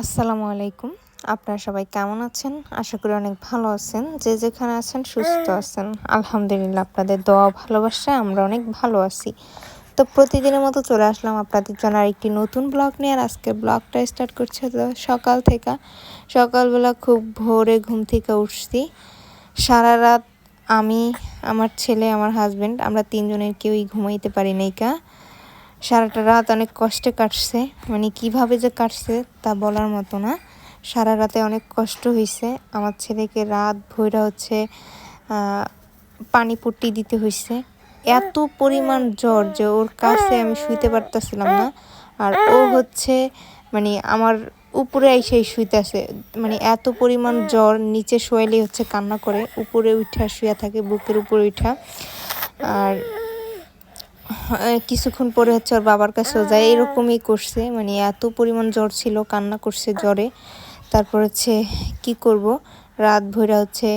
আসসালামু আলাইকুম। আপনারা সবাই কেমন আছেন? আশা করি অনেক ভালো আছেন। যে যেখানে আছেন, সুস্থ আছেন। আলহামদুলিল্লাহ, আপনাদের দোয়া ভালোবাসায় আমরা অনেক ভালো আছি। তো প্রতিদিনের মতো চলে আসলাম আপনাদের জন্য আরেকটি নতুন ব্লগ নিয়ে। আর আজকে ব্লগটা স্টার্ট করছে তো সকাল থেকে। সকালবেলা খুব ভোরে ঘুম থেকে উঠছি। সারা রাত আমি, আমার ছেলে, আমার হাজব্যান্ড আমরা তিনজনের কেউই ঘুমাইতে পারি নাই কা। সারাটা রাত অনেক কষ্টে কাটছে। মানে কীভাবে যে কাটছে তা বলার মতো না। সারা রাতে অনেক কষ্ট হয়েছে আমার ছেলেকে রাত ভৈরা হচ্ছে পানি পট্টি দিতে হয়েছে এত পরিমাণ জ্বর যে ওর কাছে আমি শুইতে পারতেছিলাম না। আর ও হচ্ছে মানে আমার উপরে এসে শুইতে আছে মানে এত পরিমাণ জ্বর নিচে শোয়ালেই হচ্ছে কান্না করে। উপরে উঠা শুয়ে থাকে, বুকের উপরে উঠা আর কিছুক্ষণ পরে হচ্ছে ওর বাবার কাছেও যায়। এরকমই করছে মানে এত পরিমাণ জ্বর ছিল, কান্না করছে জ্বরে। তারপর হচ্ছে কি করব? রাত ভৈরা হচ্ছে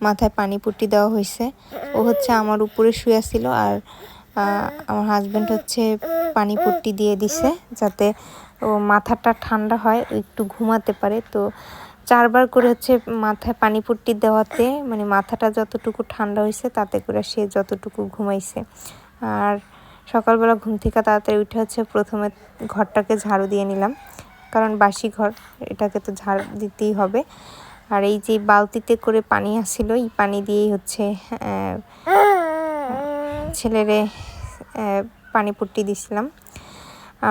মাথায় পানি পুটি দেওয়া হয়েছে। ও হচ্ছে আমার উপরে শুয়ে ছিল আর আমার হাজব্যান্ড হচ্ছে পানি পুটি দিয়ে দিছে যাতে ও মাথাটা ঠান্ডা হয় একটু ঘুমাতে পারে। তো চারবার করে হচ্ছে মাথায় পানি পুটি দেওয়াতে মানে মাথাটা যতটুকু ঠান্ডা হয়েছে তাতে করে সে যতটুকু ঘুমাইছে। আর সকালবেলা ঘুম থেকে তাড়াতাড়ি উঠে হচ্ছে প্রথমে ঘরটাকে ঝাড়ু দিয়ে নিলাম। কারণ বাসি ঘর, এটাকে তো ঝাড়ু দিতেই হবে। আর এই যে বালতিতে করে পানি আসছিল, এই পানি দিয়েই হচ্ছে ছেলেরে পানি পুট্টি দিছিলাম।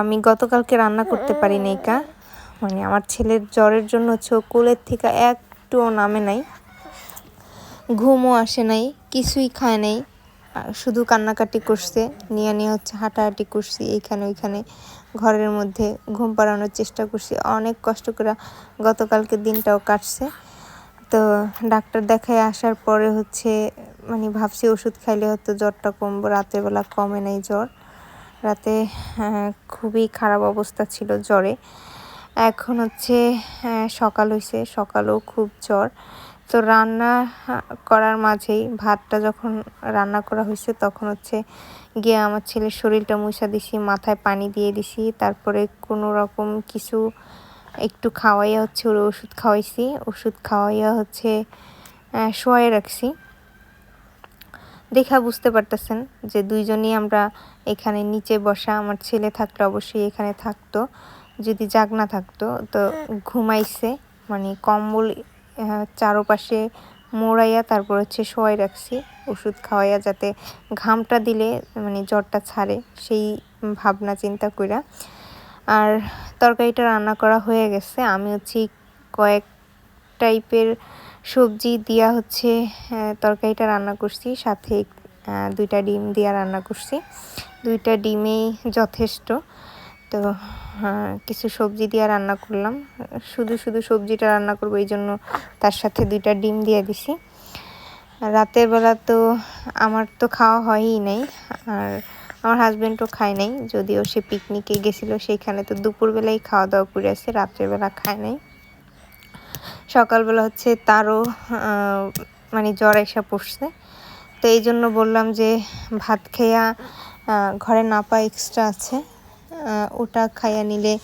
আমি গতকালকে রান্না করতে পারি নাই কা। মানে আমার ছেলের জ্বরের জন্য হচ্ছে কোলের থেকে একটুও নামে নাই। ঘুমও আসে নাই, কিছুই খায় নাই। শুধু কান্নাকাটি করছে নিয়ে নিয়ে হচ্ছে হাঁটাহাঁটি করছি এইখানে ওইখানে ঘরের মধ্যে ঘুম পাড়ানোর চেষ্টা করছি। অনেক কষ্ট করে গতকালকে দিনটাও কাটছে। তো ডাক্তার দেখায় আসার পরে হচ্ছে মানে ভাবছি ওষুধ খাইলে হয়তো জ্বরটা কমবো রাতেরবেলা কমে নাই জ্বর। রাতে হ্যাঁ, খুবই খারাপ অবস্থা ছিল জ্বরে। এখন হচ্ছে হ্যাঁ, সকাল হয়েছে সকালও খুব জ্বর। তো রান্না করার মাঝেই ভাতটা যখন রান্না করা হয়েছে তখন হচ্ছে গিয়ে আমার ছেলের শরীরটা মুছা দিছি মাথায় পানি দিয়ে দিছি তারপরে কোনো রকম কিছু একটু খাওয়াইয়া হচ্ছে ওর ওষুধ খাওয়াইছি ওষুধ খাওয়াইয়া হচ্ছে শোয়াই রাখছি। দেখা বুঝতে পারতেছেন যে দুইজনই আমরা এখানে নিচে বসা আমার ছেলে থাকলে অবশ্যই এখানে থাকতো যদি জাগনা থাকতো তো ঘুমাইছে মানে কম্বল চারোপাশে মোড়াইয়া তারপর হচ্ছে শোয়াই রাখছি, ওষুধ খাওয়াইয়া যাতে ঘামটা দিলে মানে জ্বরটা ছাড়ে, সেই ভাবনা চিন্তা কইরা। আর তরকারিটা রান্না করা হয়ে গেছে, আমি হচ্ছে কয়েক টাইপের সবজি দিয়া হচ্ছে তরকারিটা রান্না করছি, সাথে দুইটা ডিম দিয়া রান্না করছি। দুইটা ডিমেই যথেষ্ট। তো কিছু সবজি দিয়ে রান্না করলাম। শুধু শুধু সবজিটা রান্না করব, এই জন্য তার সাথে দুইটা ডিম দিয়ে দিছি। রাতের বেলা তো আমার তো খাওয়া হয়ই নাই, আর আমার হাজব্যান্ডও খায় নাই, যদিও সে পিকনিকে গেছিল, সেইখানে তো দুপুরবেলাই খাওয়া দাওয়া করে আসছে রাত্রেবেলা খায় নাই। সকালবেলা হচ্ছে তারও মানে জ্বর এসা পড়ছে। তো এই জন্য বললাম যে, ভাত খেয়া ঘরে নাপা এক্সট্রা আছে। ওটা খাইয়া নিলে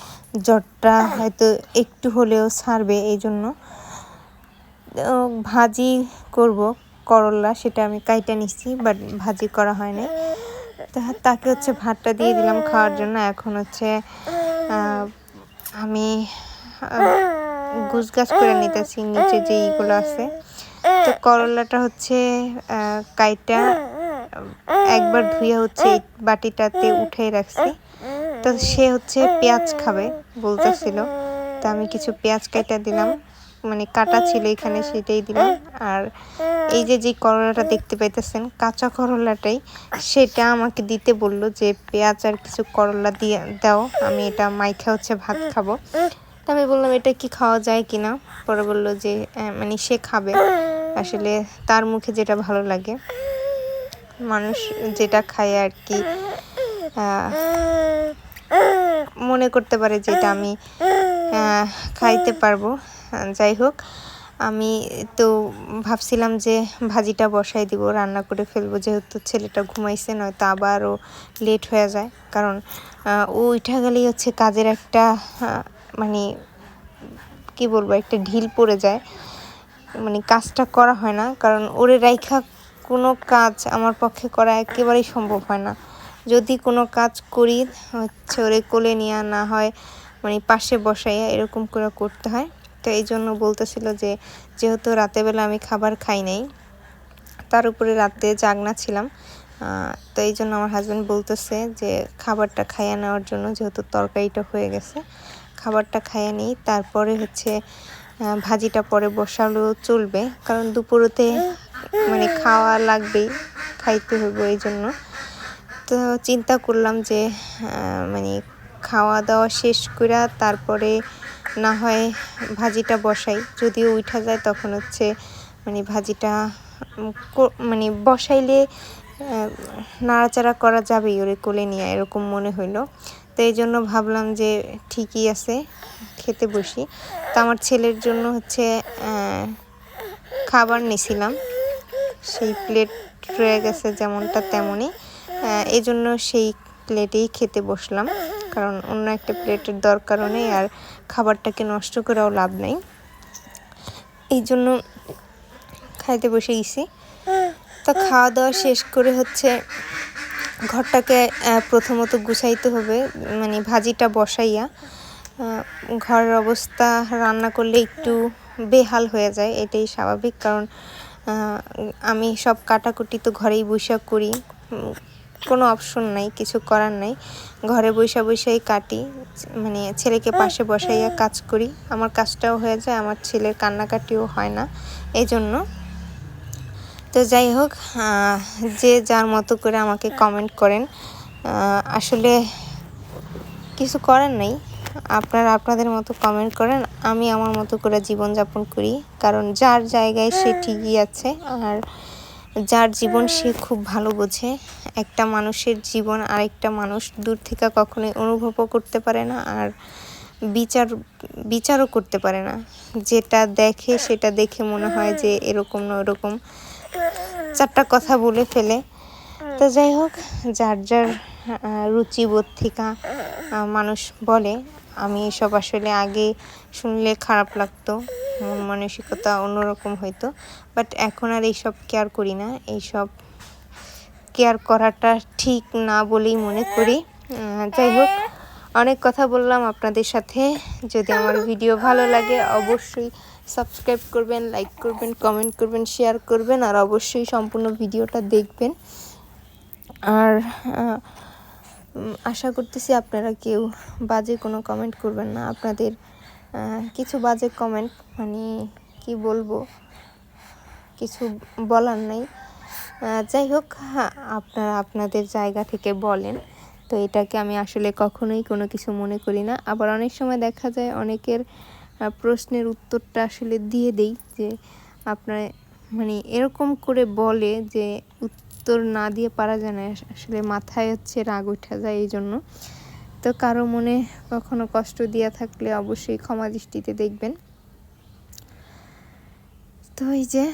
জ্বরটা হয়তো একটু হলেও ছাড়বে এই জন্য ভাজি করব করল্লা সেটা আমি কাইটা নিচ্ছি বাট ভাজি করা হয় হয়নি তাকে হচ্ছে ভাতটা দিয়ে দিলাম খাওয়ার জন্য। এখন হচ্ছে আমি গুছ গাছ করে নিতেছি, নিচে যে ইগুলো আছে। তো করলাটা হচ্ছে কাইটা একবার ধুয়ে হচ্ছে বাটিটাতে উঠে রাখছি। তো সে হচ্ছে পেঁয়াজ খাবে বলতেছিল। তো আমি কিছু পেঁয়াজ কাটা দিলাম। মানে কাটা ছিল এখানে সেটাই দিলাম। আর এই যে যে করলাটা দেখতে পাইতেছেন, কাঁচা করলাটাই, সেটা আমাকে দিতে বলল যে, পেঁয়াজ আর কিছু করলা দিয়ে দাও, আমি এটা মাইখা হচ্ছে ভাত খাব। তা আমি বললাম, এটা কি খাওয়া যায় কিনা পরে বলল যে মানে সে খাবে। আসলে তার মুখে যেটা ভালো লাগে। মানুষ যেটা খায় আর কি মনে করতে পারে যে এটা আমি খাইতে পারব। যাই হোক, আমি তো ভাবছিলাম যে ভাজিটা বসাই দিব, রান্না করে ফেলব, যেহেতু ছেলেটা ঘুমাইছে, নয়তো আবারও লেট হয়ে যায়। কারণ ও উঠা গেলেই হচ্ছে কাজের একটা মানে কি বলব, একটা ঢিল পড়ে যায়। মানে কাজটা করা হয় না, কারণ ওরে রাইখা কোনো কাজ আমার পক্ষে করা একেবারেই সম্ভব হয় না। যদি কোনো কাজ করি, হচ্ছে ওরে কোলে নেওয়া না হয় মানে পাশে বসাইয়া এরকম করে করতে হয়। তো এই জন্য বলতেছিল যে, যেহেতু রাতেবেলা আমি খাবার খাই নাই, তার উপরে রাতে জাগনা ছিলাম। তো এই জন্য আমার হাজব্যান্ড বলতেছে যে, খাবারটা খাইয়ে নেওয়ার জন্য যেহেতু তরকারিটা হয়ে গেছে, খাবারটা খাইয়ে নিই। তারপরে হচ্ছে ভাজিটা পরে বসালেও চলবে। কারণ দুপুরতে মানে খাওয়া লাগবেই, খাইতে হবে এই জন্য। তো চিন্তা করলাম যে মানে খাওয়া দাওয়া শেষ করে তারপরে না হয় ভাজিটা বসাই। যদিও উঠা যায় তখন হচ্ছে মানে ভাজিটা মানে বসাইলে নাড়াচাড়া করা যাবেই ওরে কোলে নিয়ে, এরকম মনে হইল। তো এই জন্য ভাবলাম যে ঠিকই আছে, খেতে বসি। তো আমার ছেলের জন্য হচ্ছে খাবার নিছিলাম। সেই প্লেট রয়ে গেছে যেমনটা তেমনই। এই জন্য সেই প্লেটেই খেতে বসলাম। কারণ অন্য একটা প্লেটের দরকারও নেই আর খাবারটাকে নষ্ট করেও লাভ নেই। এই জন্য খাইতে বসে গেছি। তো খাওয়া দাওয়া শেষ করে হচ্ছে ঘরটাকে প্রথমত গুছাইতে হবে। মানে ভাজিটা বসাইয়া ঘরের অবস্থা রান্না করলে একটু বেহাল হয়ে যায়, এটাই স্বাভাবিক। কারণ আমি সব কাটাকুটি তো ঘরেই বৈশা করি। কোনো অপশন নাই, কিছু করার নাই। ঘরে বৈশা বৈশাই কাটি মানে ছেলেকে পাশে বসাইয়া কাজ করি। আমার কাজটাও হয়ে যায়, আমার ছেলের কান্নাকাটিও হয় না এই জন্য তো যাই হোক যে যার মতো করে আমাকে কমেন্ট করেন আসলে কিছু করার নেই। আপনারা আপনাদের মতো কমেন্ট করেন, আমি আমার মতো করে জীবনযাপন করি, কারণ যার জায়গায় সে ঠিকই আছে, আর যার জীবন সে খুব ভালো বোঝে। একটা মানুষের জীবন আরেকটা মানুষ দূর থেকে কখনোই অনুভবও করতে পারে না আর বিচার, বিচারও করতে পারে না। যেটা দেখে সেটা দেখে মনে হয় যে এরকম না ওরকম। চারটা কথা বলে ফেলে। তো যাই হোক, যার যার রুচিবোধ থেকে মানুষ বলে, আমি এসব আসলে আগে শুনলে খারাপ লাগতো। মন মানসিকতা অন্যরকম হইতো বাট এখন আর এইসব কেয়ার করি না। এইসব কেয়ার করাটা ঠিক না বলেই মনে করি। যাই হোক, অনেক কথা বললাম আপনাদের সাথে। যদি আমার ভিডিও ভালো লাগে, অবশ্যই সাবস্ক্রাইব করবেন লাইক করবেন কমেন্ট করবেন শেয়ার করবেন, আর অবশ্যই সম্পূর্ণ ভিডিওটা দেখবেন। আর আশা করতেছি আপনারা কেউ বাজে কোনো কমেন্ট করবেন না। আপনাদের কিছু বাজে কমেন্ট মানে কি বলব? কিছু বলার নাই। যাই হোক আপনারা আপনাদের জায়গা থেকে বলেন। তো এটাকে আমি আসলে কখনোই কোনো কিছু মনে করি না। আবার অনেক সময় দেখা যায় অনেকের প্রশ্নের উত্তরটা আসলে দিয়ে দেই যে আপনার মানে এরকম করে বলে যে উত্তর না দিয়ে পারা যায় না। আসলে মাথায় হচ্ছে রাগ উঠা যায় এই জন্য তো কারও মনে কখনো কষ্ট দিয়া থাকলে অবশ্যই ক্ষমা দৃষ্টিতে দেখবেন। তো এই যে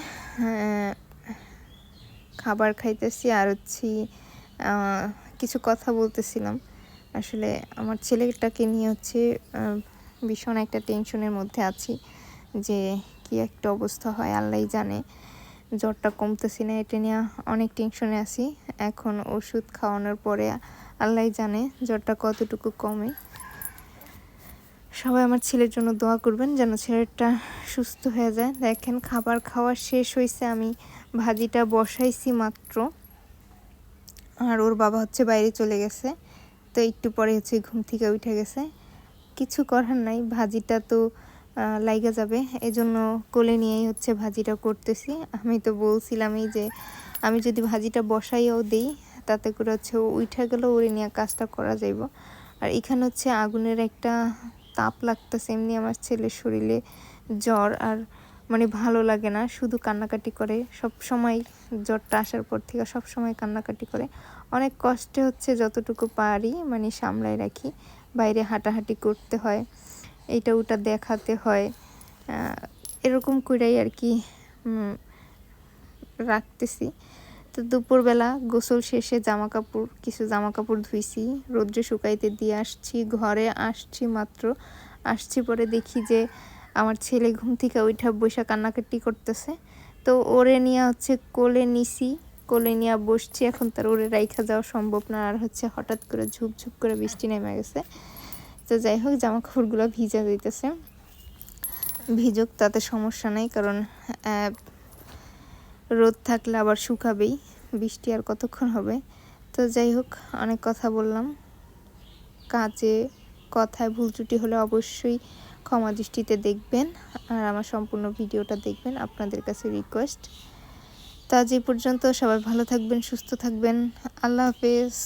খাবার খাইতেছি আর হচ্ছি কিছু কথা বলতেছিলাম। আসলে আমার ছেলেটাকে নিয়ে হচ্ছে ভীষণ একটা টেনশনের মধ্যে আছি যে কি একটা অবস্থা হয় আল্লাহ জানে। জ্বরটা কমতেছি না, এটা নিয়ে অনেক টেনশনে আছি। এখন ওষুধ খাওয়ানোর পরে আল্লাহ জানে জ্বরটা কতটুকু কমে। সবাই আমার ছেলের জন্য দোয়া করবেন যেন ছেলেটা সুস্থ হয়ে যায়। দেখেন খাবার খাওয়া শেষ হয়েছে, আমি ভাজিটা বসাইছি মাত্র। আর ওর বাবা হচ্ছে বাইরে চলে গেছে, তো একটু পরে হচ্ছে ঘুম থেকে উঠে গেছে। কিছু করার নাই, ভাজিটা তো লাইগা যাবে। এজন্য কোলে নিয়েই হচ্ছে ভাজিটা করতেছি। আমি তো বলছিলামই যে আমি যদি ভাজিটা বসাইও দিই, তাতে করে হচ্ছে উঠে গেলেও ওরে নিয়ে কাজটা করা যাইব। আর এখানে হচ্ছে আগুনের একটা তাপ লাগতেছে, এমনি আমার ছেলের শরীরে জ্বর আর মানে ভালো লাগে না, শুধু কান্নাকাটি করে। সব সময় জ্বরটা আসার পর থেকে সব সময় কান্নাকাটি করে। অনেক কষ্টে হচ্ছে যতটুকু পারি মানে সামলায় রাখি। বাইরে হাঁটাহাঁটি করতে হয়। এইটা ওটা দেখাতে হয়। এরকম করেই আর কি রাখতেছি। তো দুপুরবেলা গোসল শেষে জামা কাপড় কিছু জামা কাপড় ধুইছি, রোদ্রে শুকাইতে দিয়ে আসছি, ঘরে আসছি মাত্র। আসছি পরে দেখি যে আমার ছেলে ঘুম থেকে ওইটা বসে কান্নাকাটি করতেছে। তো ওরে নিয়ে হচ্ছে কোলে নিছি, কোলে নিয়ে বসছি, এখন তার ওরে রাইখা যাওয়া সম্ভব না, আর হচ্ছে হঠাৎ করে ঝুপ ঝুপ করে বৃষ্টি নেমে গেছে। তো যাই হোক জামা কাপড়গুলো ভিজা দিতেছে ভিজুক, তাতে সমস্যা নেই, কারণ রোদ থাকলে আবার শুকাবেই, বৃষ্টি আর কতক্ষণ হবে? তো যাই হোক, অনেক কথা বললাম। কাজে, কথায় ভুল ত্রুটি হলে অবশ্যই ক্ষমা দৃষ্টিতে দেখবেন, আর আমার সম্পূর্ণ ভিডিওটা দেখবেন, আপনাদের কাছে রিকোয়েস্ট তো এই পর্যন্ত, সবাই ভালো থাকবেন, সুস্থ থাকবেন। আল্লাহ হাফেজ।